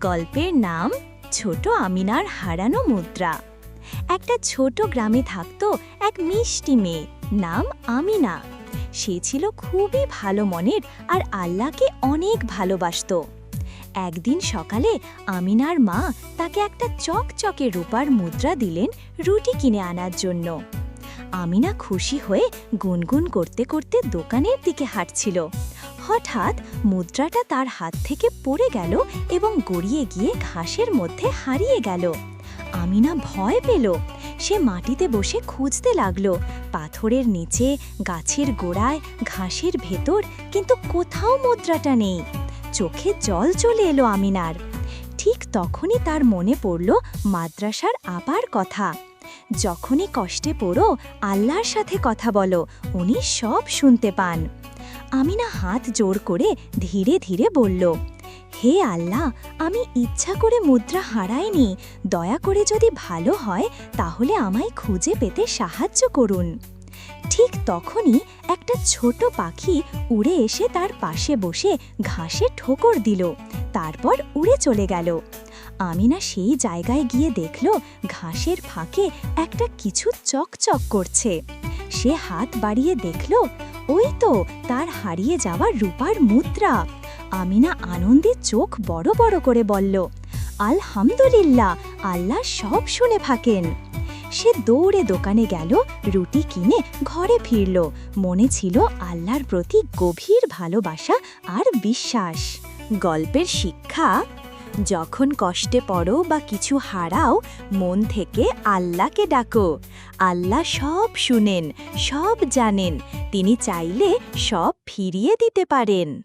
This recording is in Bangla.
গল্পের নাম ছোট আমিনার হারানো মুদ্রা। একটা ছোট গ্রামে থাকতো এক মিষ্টি মেয়ে নাম আমিনা। সে ছিল খুবই ভালো মনের আর আল্লাহকে অনেক ভালোবাসত। একদিন সকালে আমিনার মা তাকে একটা চকচকে রূপার মুদ্রা দিলেন রুটি কিনে আনার জন্য। আমিনা খুশি হয়ে গুনগুন করতে করতে দোকানের দিকে হাঁটছিল। হঠাৎ মুদ্রাটা তার হাত থেকে পড়ে গেল এবং গড়িয়ে গিয়ে ঘাসের মধ্যে হারিয়ে গেল। আমিনা ভয় পেল। সে মাটিতে বসে খুঁজতে লাগল। পাথরের নিচে, গাছের গোড়ায়, ঘাসের ভেতর, কিন্তু কোথাও মুদ্রাটা নেই। চোখে জল চলে এলো আমিনার। ঠিক তখনই তার মনে পড়ল মাদ্রাসার আবার কথা। যখনই কষ্টে পড়ো, আল্লাহর সাথে কথা বলো, উনি সব শুনতে পান। আমিনা হাত জোর করে ধীরে ধীরে বলল, হে আল্লাহ, আমি ইচ্ছা করে মুদ্রা হারাইনি। দয়া করে যদি ভালো হয়, তাহলে আমায় খুঁজে পেতে সাহায্য করুন। ঠিক তখনই একটা ছোট পাখি উড়ে এসে তার পাশে বসে ঘাসে ঠোকর দিল, তারপর উড়ে চলে গেল। আমিনা সেই জায়গায় গিয়ে দেখল ঘাসের ফাঁকে একটা কিছু চকচক করছে। সে হাত বাড়িয়ে দেখল ওই তো, তার হারিয়ে যাওয়া রূপার মুদ্রা। আমিনা আনন্দে চোখ বড় বড় করে বলল, আলহামদুলিল্লাহ, আল্লাহ সব শুনে থাকেন। সে দৌড়ে দোকানে গেল, রুটি কিনে ঘরে ফিরল। মনে ছিল আল্লাহর প্রতি গভীর ভালোবাসা আর বিশ্বাস। গল্পের শিক্ষা, যখন কষ্টে পড়ো বা কিছু হারাও, মন থেকে আল্লাহকে ডাকো। আল্লাহ সব শুনেন, সব জানেন। তিনি চাইলে সব ফিরিয়ে দিতে পারেন।